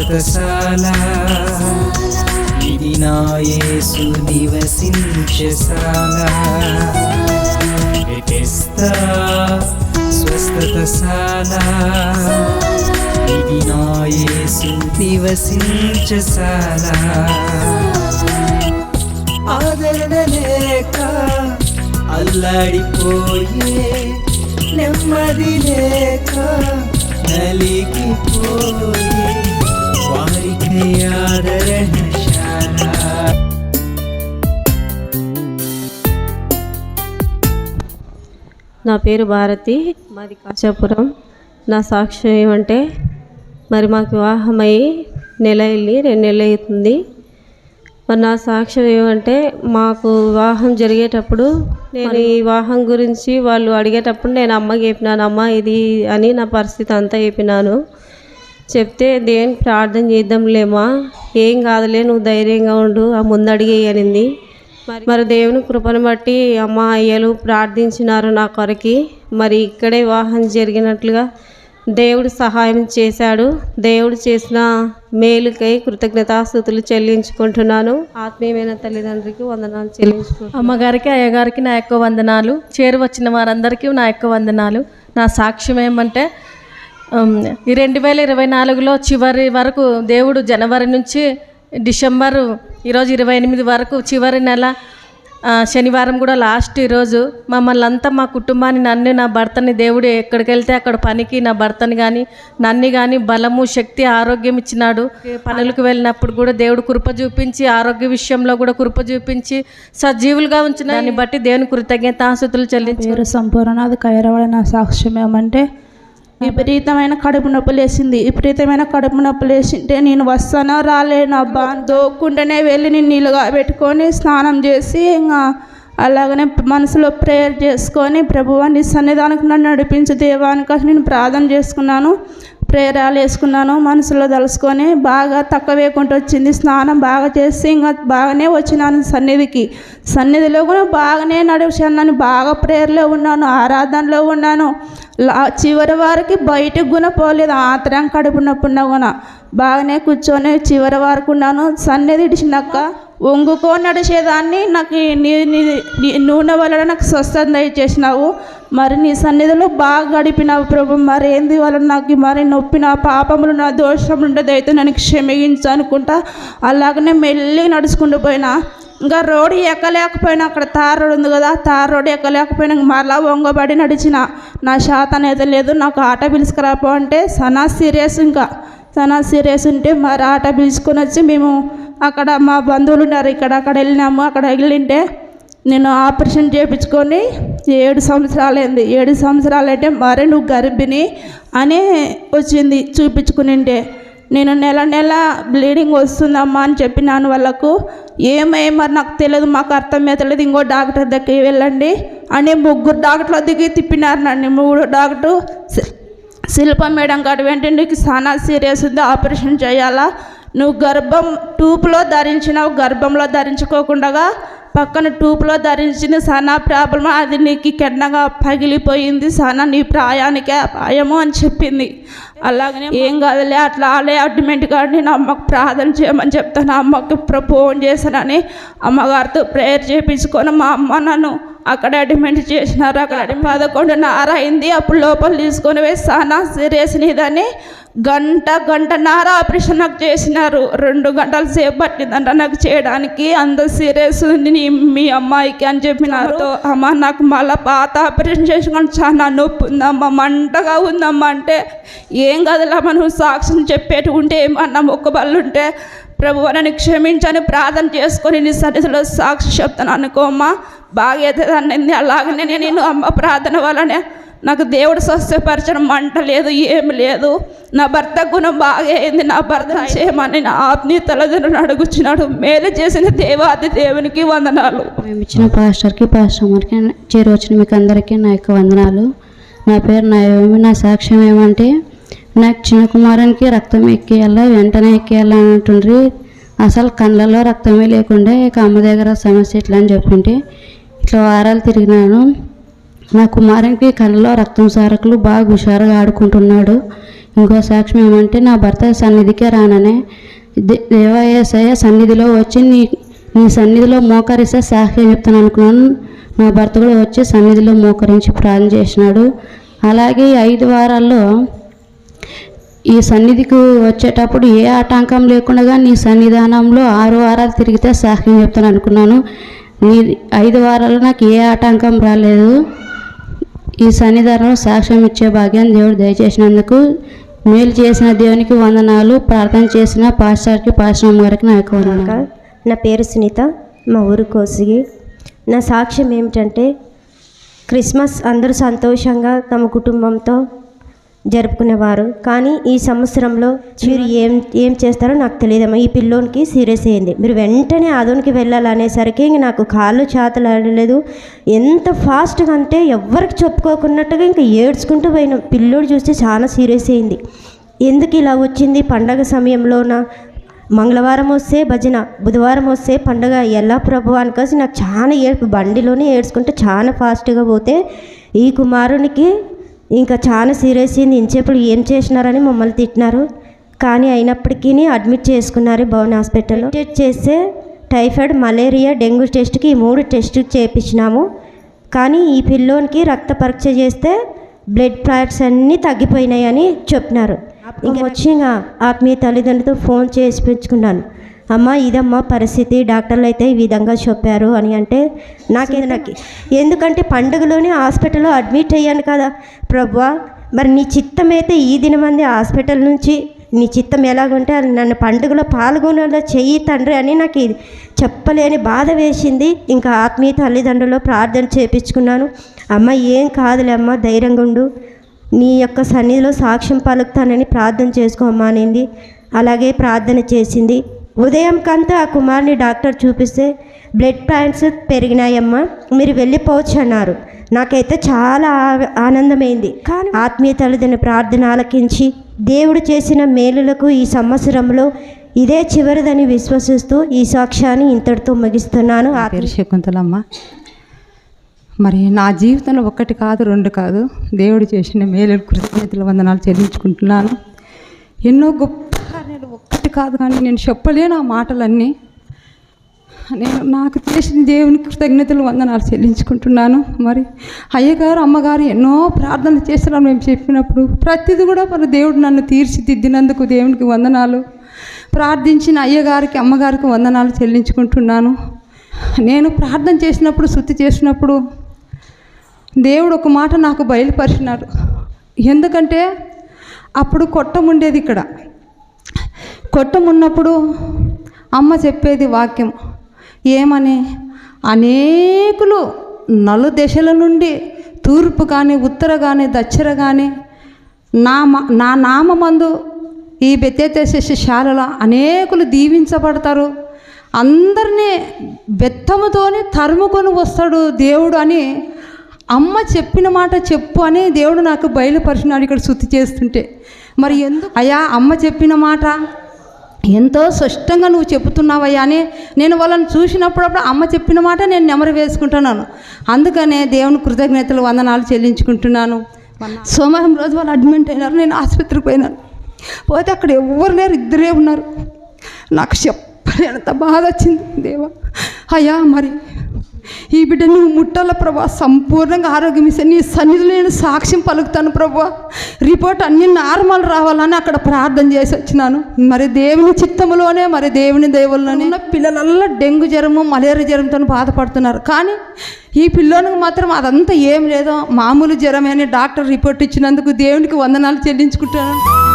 స్వస్థతశాల ఇది నా యేసు నివసించశాల స్వస్థతశాల ఇది నా యేసు నివసించశాల ఆదరణ లేక అల్లాడిపోయే నెమ్మది లేక నలిగిపోయే ఆదరణశాల నా పేరు భారతి మాది కాశాపురం. నా సాక్ష్యం ఏమంటే మరి మాకు వివాహమై నెల వెళ్ళి రెండు నెలలు అవుతుంది. మరి నా సాక్ష్యం ఏమంటే మాకు వివాహం జరిగేటప్పుడు నేను ఈ వివాహం గురించి వాళ్ళు అడిగేటప్పుడు నేను అమ్మకి చెప్పినాను అమ్మ ఇది అని నా పరిస్థితి అంతా చెప్పినాను. చెప్తే దేని ప్రార్థన చేద్దాంలేమా? ఏం కాదులే నువ్వు ధైర్యంగా ఉండు ఆ ముందడిగి అనింది మరి మరి దేవుని కృపను బట్టి అమ్మ అయ్యలు ప్రార్థించినారు నా కొరకి. మరి ఇక్కడే వివాహం జరిగినట్లుగా దేవుడు సహాయం చేశాడు. దేవుడు చేసిన మేలుకై కృతజ్ఞతాస్థుతులు చెల్లించుకుంటున్నాను. ఆత్మీయమైన తల్లిదండ్రికి వందనాలు చెల్లించుకుంటున్నాను. అమ్మగారికి అయ్యగారికి నా యొక్క వందనాలు. చేరు వచ్చిన వారందరికీ నా యొక్క వందనాలు. నా సాక్ష్యం ఏమంటే ఈ రెండు వేల ఇరవై నాలుగులో చివరి వరకు దేవుడు జనవరి నుంచి డిసెంబర్ ఈరోజు ఇరవై ఎనిమిది వరకు చివరి నెల శనివారం కూడా లాస్ట్ ఈరోజు. మమ్మల్ని అంతా మా కుటుంబాన్ని నన్ను నా భర్తని దేవుడు ఎక్కడికి వెళ్తే అక్కడ పనికి నా భర్తని కానీ నన్ను కానీ బలము శక్తి ఆరోగ్యం ఇచ్చినాడు. పనులకు వెళ్ళినప్పుడు కూడా దేవుడు కృప చూపించి ఆరోగ్య విషయంలో కూడా కృప చూపించి సజీవులుగా ఉంచిన దాన్ని బట్టి దేవుని కృతజ్ఞతాసుతులు చెల్లించారు సంపూర్ణ అది కైరవాడ నా సాక్ష్యం ఏమంటే విపరీతమైన కడుపు నొప్పి లేచింది. విపరీతమైన కడుపు నొప్పి లేచింటే నేను వస్తానా? రాలేను? అబ్బా అని దోక్కుంటేనే వెళ్ళి నేను నీళ్ళుగా పెట్టుకొని స్నానం చేసి ఇంకా అలాగనే మనసులో ప్రేయర్ చేసుకొని ప్రభువా నీ సన్నిధానికి నన్ను నడిపించు దేవానికి నేను ప్రార్థన చేసుకున్నాను. ప్రేరాలు వేసుకున్నాను. మనసులో తలుసుకొని బాగా తక్కువ వేయకుండా వచ్చింది. స్నానం బాగా చేసి ఇంకా బాగానే వచ్చినాను సన్నిధికి. సన్నిధిలో కూడా బాగానే నడిచాను. బాగా ప్రేయర్లో ఉన్నాను. ఆరాధనలో ఉన్నాను. చివరి వారికి బయట కూడా పోలేదు. ఆత్రం కడుపు నొప్పున్నా కూడా బాగానే కూర్చొని చివరి వరకు ఉన్నాను. సన్నిధి ఇడిచినాక వంగుకో నడిచేదాన్ని నాకు నీ నూనె వలన నాకు స్వస్థత దయచేసినావు. మరి నీ సన్నిధిలో బాగా గడిపినావు ప్రభు. మరి ఏంది వలన నాకు మరి నొప్పి నా పాపములు నా దోషములు ఉండేది అయితే నన్ను క్షమించు అనుకుంటా. అలాగనే మెల్లి నడుచుకుంటూ పోయినా. ఇంకా రోడ్డు ఎక్కలేకపోయినా అక్కడ తార్ రోడ్ ఉంది కదా తార్ రోడ్ ఎక్కలేకపోయినా ఇంక మరలా వంగబడి నడిచిన నా శాత అనేది లేదు నాకు ఆట పిలుచుకురాపో అంటే సనా సీరియస్ ఇంకా. సనా సీరియస్ ఉంటే మరి ఆట పిలుచుకొని వచ్చి మేము అక్కడ మా బంధువులు ఉన్నారు ఇక్కడ అక్కడ వెళ్ళినాము అక్కడ వెళ్ళింటే నేను ఆపరేషన్ చేయించుకొని ఏడు సంవత్సరాలైంది. ఏడు సంవత్సరాలు అంటే మరి నువ్వు గర్భిణి అని వచ్చింది చూపించుకునింటే. నేను నెల నెల బ్లీడింగ్ వస్తుందమ్మా అని చెప్పినాను వాళ్ళకు ఏమై మరి నాకు తెలియదు మాకు అర్థమవుతలేదు తెలియదు ఇంకో డాక్టర్ దగ్గరికి వెళ్ళండి అని ముగ్గురు డాక్టర్ల దిగి తిప్పినారు నన్ను. మూడు డాక్టర్ శిల్ప మేడం గారు వెంటనే నీకు చాలా సీరియస్ ఉంది ఆపరేషన్ చేయాలా? నువ్వు గర్భం టూపులో ధరించినావు గర్భంలో ధరించుకోకుండా పక్కన ట్యూబ్లో ధరించింది సనా ప్రాబ్లం అది నీకు కెన్నగా పగిలిపోయింది సనా నీ ప్రాయానికే అపాయము అని చెప్పింది. అలాగనే ఏం కాదులే అట్లా ఆలే అడ్మిట్ నేను అమ్మకు ప్రార్థన చేయమని చెప్తాను. అమ్మకు ప్ర- ఫోన్ చేశానని అమ్మగారితో ప్రేయర్ చేయించుకొని మా అమ్మ నన్ను అక్కడ అడ్మిట్ చేసినారు. అక్కడ పదకొండున్నర అయింది. అప్పుడు లోపల తీసుకొని పోయి సానా సీరియస్ నీదని గంట గంటన్నర ఆపరేషన్ నాకు చేసినారు. రెండు గంటల సేపు పట్టిందంట నాకు చేయడానికి. అంత సీరియస్ ఉంది నీ మీ అమ్మాయికి అని చెప్పినారు. అమ్మ. నాకు మళ్ళీ పాత ఆపరేషన్ చేసుకొని చాలా నొప్పి ఉందమ్మా మంటగా ఉందమ్మా అంటే ఏం కదలమ్మా నువ్వు సాక్ష్యం చెప్పేటి ఉంటే ఏమన్నా మొక్కబళ్ళు ఉంటే ప్రభు నన్ను క్షమించని ప్రార్థన చేసుకొని నీ సన్నిధిలో సాక్షి చెప్తాను. అనుకోమ్మా బాగా ఎదురన్నింది అలాగనే నేను అమ్మ ప్రార్థన వల్లనే నాకు దేవుడు స్వస్థపరచడం మంట లేదు ఏమి లేదు. నా భర్త గుణం బాగా అయింది నా భర్త చేయమని నా ఆత్మీయ తల్లిదండ్రులను అడుగుచున్నాడు మేలు చేసిన దేవాది దేవునికి వందనాలు. మేము ఇచ్చిన పాస్టర్కి పాస్టర్ అమ్మకి చేరు వచ్చిన మీకు అందరికీ నా యొక్క వందనాలు. నా పేరు నా ఏమి నా సాక్ష్యం ఏమంటే నాకు చిన్న కుమారునికి రక్తం ఎక్కేయాలా వెంటనే ఎక్కేయాలా అంటుండ్రి. అసలు కళ్ళలో రక్తమే లేకుండా ఇక అమ్మ దగ్గర సమస్య ఇట్లా అని చెప్పింటే ఇట్లా వారాలు తిరిగినాను. నా కుమారునికి కళ్ళలో రక్తం సారకులు బాగా హుషారుగా ఆడుకుంటున్నాడు. ఇంకో సాక్ష్యం ఏమంటే నా భర్త సన్నిధికే రాననే దే- దేవాయసయ సన్నిధిలో వచ్చి నీ నీ సన్నిధిలో మోకరిస్తే సాక్ష్యం చెప్తాను అనుకున్నాను. నా భర్త కూడా వచ్చి సన్నిధిలో మోకరించి ప్రార్థన చేసినాడు. అలాగే ఐదు వారాల్లో ఈ సన్నిధికి వచ్చేటప్పుడు ఏ ఆటంకం లేకుండా నీ సన్నిధానంలో ఆరు వారాలు తిరిగితే సాక్ష్యం చెప్తాను అనుకున్నాను. నీ ఐదు వారాలు నాకు ఏ ఆటంకం రాలేదు. ఈ సన్నిధానంలో సాక్ష్యం ఇచ్చే భాగ్యాన్ని దేవుడు దయచేసినందుకు మేలు చేసిన దేవునికి వందనాలు. ప్రార్థన చేసిన పాస్టర్కి పాశ్రమ గారికి నా యొక్క నా పేరు సునీత మా ఊరు కోసిగి. నా సాక్ష్యం ఏమిటంటే క్రిస్మస్ అందరూ సంతోషంగా తమ కుటుంబంతో జరుపుకునేవారు. కానీ ఈ సంవత్సరంలో మీరు ఏం ఏం చేస్తారో నాకు తెలియదమ్మా. ఈ పిల్లోనికి సీరియస్ అయింది మీరు వెంటనే అదోనికి వెళ్ళాలనేసరికి ఇంక నాకు కాళ్ళు చేతలు ఆడలేదు ఎంత ఫాస్ట్గా అంటే ఎవ్వరికి చెప్పుకోకున్నట్టుగా ఇంకా ఏడ్చుకుంటూ పోయినాం. పిల్లోడు చూస్తే చాలా సీరియస్ అయింది ఎందుకు ఇలా వచ్చింది? పండగ సమయంలోన? మంగళవారం వస్తే భజన బుధవారం వస్తే పండగ. ఎలా ప్రభు? అనుకోసి నాకు చాలా ఏడుపు. బండిలోనే ఏడ్చుకుంటే చాలా ఫాస్ట్గా పోతే ఈ కుమారునికి ఇంకా చాలా సీరియస్ అయింది. ఇంచేపుడు ఏం చేసినారని మమ్మల్ని తిట్టినారు. కానీ అయినప్పటికీ అడ్మిట్ చేసుకున్నారు భవన్ హాస్పిటల్లో. టెస్ట్ చేస్తే టైఫాయిడ్ మలేరియా డెంగ్యూ టెస్ట్కి ఈ మూడు టెస్ట్ చేపించినాము. కానీ ఈ పిల్లోనికి రక్త పరీక్ష చేస్తే బ్లడ్ ప్లాట్స్ అన్నీ తగ్గిపోయినాయని చెప్పినారు. ఇంకా వచ్చి ఆత్మీయ తల్లిదండ్రులతో ఫోన్ చేసి పెంచుకున్నాను. అమ్మ ఇదమ్మా పరిస్థితి. డాక్టర్లు అయితే ఈ విధంగా చెప్పారు అని అంటే నాకేది నాకు ఎందుకంటే పండుగలోనే హాస్పిటల్లో అడ్మిట్ అయ్యాను కదా ప్రభువా మరి నీ చిత్తం అయితే ఈ దినమంది హాస్పిటల్ నుంచి నీ చిత్తం ఎలాగుంటే అది నన్ను పండుగలో పాల్గొనేలా చెయ్యి తండ్రి అని నాకు ఇది చెప్పలేని బాధ వేసింది. ఇంకా ఆత్మీయ తల్లిదండ్రులు ప్రార్థన చేపించుకున్నాను. అమ్మ ఏం కాదులే అమ్మ ధైర్యంగా ఉండు. నీ యొక్క సన్నిధిలో సాక్ష్యం పలుకుతానని ప్రార్థన చేసుకోమ్మా అనింది. అలాగే ప్రార్థన చేసింది. ఉదయం కంతా ఆ కుమార్ని డాక్టర్ చూపిస్తే బ్లడ్ ప్యాంట్స్ పెరిగినాయమ్మా మీరు వెళ్ళిపోవచ్చు అన్నారు నాకైతే చాలా ఆ- ఆనందమైంది. కానీ ఆత్మీయ తల్లిదండ్రుల ప్రార్థన ఆలకించి దేవుడు చేసిన మేలులకు ఈ సంవత్సరంలో ఇదే చివరిదని విశ్వసిస్తూ ఈ సాక్ష్యాన్ని ఇంతటితో ముగిస్తున్నాను. పేరు శకుంతలమ్మ. మరి నా జీవితంలో ఒక్కటి కాదు రెండు కాదు. దేవుడు చేసిన మేలు కృతజ్ఞతల వందనాలు చెల్లించుకుంటున్నాను. ఎన్నో గొప్ప కాదు కానీ నేను చెప్పలేను ఆ మాటలన్నీ. నేను నాకు చేసిన దేవునికి కృతజ్ఞతలు వందనాలు చెల్లించుకుంటున్నాను. మరి అయ్యగారు అమ్మగారు ఎన్నో ప్రార్థనలు చేస్తున్నారు మేము చెప్పినప్పుడు ప్రతిదీ కూడా మరి దేవుడు నన్ను తీర్చిదిద్దినందుకు దేవునికి వందనాలు. ప్రార్థించిన అయ్యగారికి అమ్మగారికి వందనాలు చెల్లించుకుంటున్నాను. నేను ప్రార్థన చేసినప్పుడు శుద్ధి చేసినప్పుడు దేవుడు ఒక మాట నాకు బయలుపరిచినాడు. ఎందుకంటే అప్పుడు కొట్టం ఉండేది ఇక్కడ. కొట్టమున్నప్పుడు అమ్మ చెప్పేది వాక్యం ఏమని? అనేకులు నలు దశల నుండి తూర్పు కానీ ఉత్తర కానీ దక్షిణ కానీ నా మ- నా నామందు ఈ బెత్తెశాలలో అనేకులు దీవించబడతారు. అందరినీ బెత్తముతోనే తరుముకొని వస్తాడు దేవుడు అని అమ్మ చెప్పిన మాట చెప్పు అని దేవుడు నాకు బయలుపరిచినాడు ఇక్కడ శుద్ధి చేస్తుంటే. మరి ఎందుకు అయ్యా అమ్మ చెప్పిన మాట ఎంతో స్పష్టంగా నువ్వు చెబుతున్నావయ్యా అని నేను వాళ్ళని చూసినప్పుడప్పుడు అమ్మ చెప్పిన మాట నేను నెమరు వేసుకుంటున్నాను. అందుకనే దేవుని కృతజ్ఞతలు వందనాలు చెల్లించుకుంటున్నాను. సోమవారం రోజు వాళ్ళు అడ్మిట్ అయినారు నేను ఆసుపత్రికి పోయినాను. పోతే అక్కడ ఎవ్వరు లేరు ఇద్దరే ఉన్నారు. నాకు చెప్పలేనంత బాధ వచ్చింది దేవా. అయ్యా మరి ఈ బిడ్డ నువ్వు ముట్టాల ప్రభా. సంపూర్ణంగా ఆరోగ్యం ఇస్తే నీ సన్నిధిలో నేను సాక్ష్యం పలుకుతాను ప్రభా. రిపోర్ట్ అన్ని నార్మల్ రావాలని అక్కడ ప్రార్థన చేసి వచ్చినాను. మరి దేవుని చిత్తములోనే మరి దేవుని దేవుల్లోనే పిల్లలల్లో డెంగ్యూ జ్వరము మలేరియా జ్వరంతో బాధపడుతున్నారు. కానీ ఈ పిల్లోనికి మాత్రం అదంతా ఏం లేదో. మామూలు జ్వరమే అని డాక్టర్ రిపోర్ట్ ఇచ్చినందుకు దేవునికి వందనాలు చెల్లించుకుంటాను